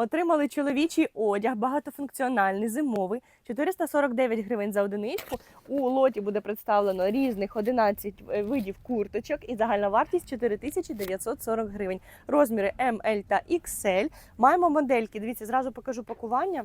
Отримали чоловічий одяг, багатофункціональний, зимовий, 449 гривень за одиничку. У лоті буде представлено різних 11 видів курточок і загальна вартість 4940 гривень. Розміри ML та XL. Маємо модельки. Дивіться, зразу покажу пакування.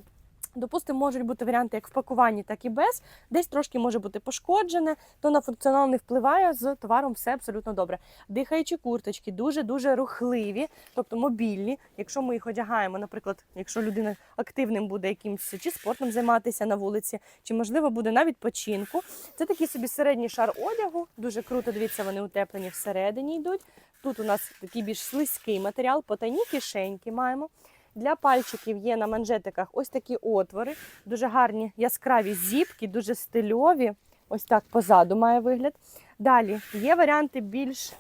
Допустимо, можуть бути варіанти як в пакуванні, так і без. Десь трошки може бути пошкоджене, то на функціонал не впливає. З товаром все абсолютно добре. Дихаючі курточки дуже-дуже рухливі, тобто мобільні. Якщо ми їх одягаємо, наприклад, якщо людина активним буде якимось чи спортом займатися на вулиці, чи можливо буде на відпочинку. Це такий собі середній шар одягу. Дуже круто. Дивіться, вони утеплені всередині йдуть. Тут у нас такий більш слизький матеріал, потайні кишеньки маємо. Для пальчиків є на манжетиках ось такі отвори, дуже гарні яскраві зіпки, дуже стильові. Ось так позаду має вигляд. Далі є варіанти більш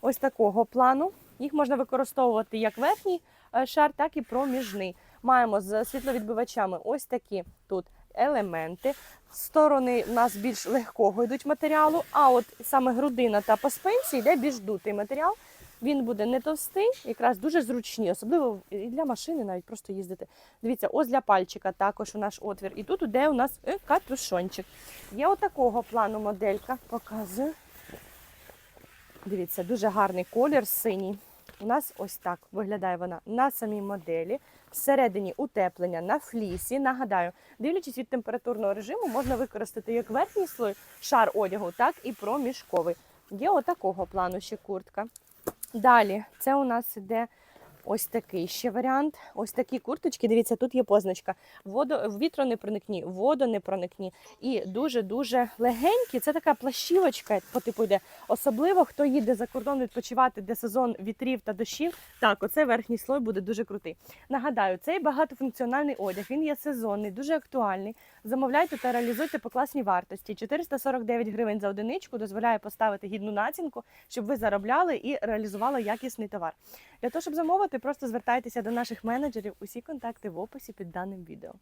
ось такого плану. Їх можна використовувати як верхній е, шар, так і проміжний. Маємо з світловідбивачами ось такі тут елементи. Сторони у нас більш легкого йдуть матеріалу, а от саме грудина та по спинці йде більш дутий матеріал. Він буде не товстий, якраз дуже зручні, особливо і для машини навіть просто їздити. Дивіться, ось для пальчика також у наш отвір. І тут іде у нас е, капюшончик. Є отакого плану моделька. Показую. Дивіться, дуже гарний колір синій. У нас ось так виглядає вона на самій моделі. Всередині утеплення на флісі. Нагадаю, дивлячись від температурного режиму, можна використати як верхній слой шар одягу, так і проміжковий. Є отакого плану ще куртка. Далі, це у нас іде ось такий ще варіант. Ось такі курточки. Дивіться, тут є позначка. Водо, не проникні. І дуже-дуже легенькі. Це така плащівочка по типу йде. Особливо, хто їде за кордон відпочивати, де сезон вітрів та дощів. Так, оце верхній слой буде дуже крутий. Нагадаю, цей багатофункціональний одяг. Він є сезонний, дуже актуальний. Замовляйте та реалізуйте по класній вартості. 449 гривень за одиничку дозволяє поставити гідну націнку, щоб ви заробляли і реалізували якісний товар. Для того, щоб замовити, просто звертайтеся до наших менеджерів. Усі контакти в описі під даним відео.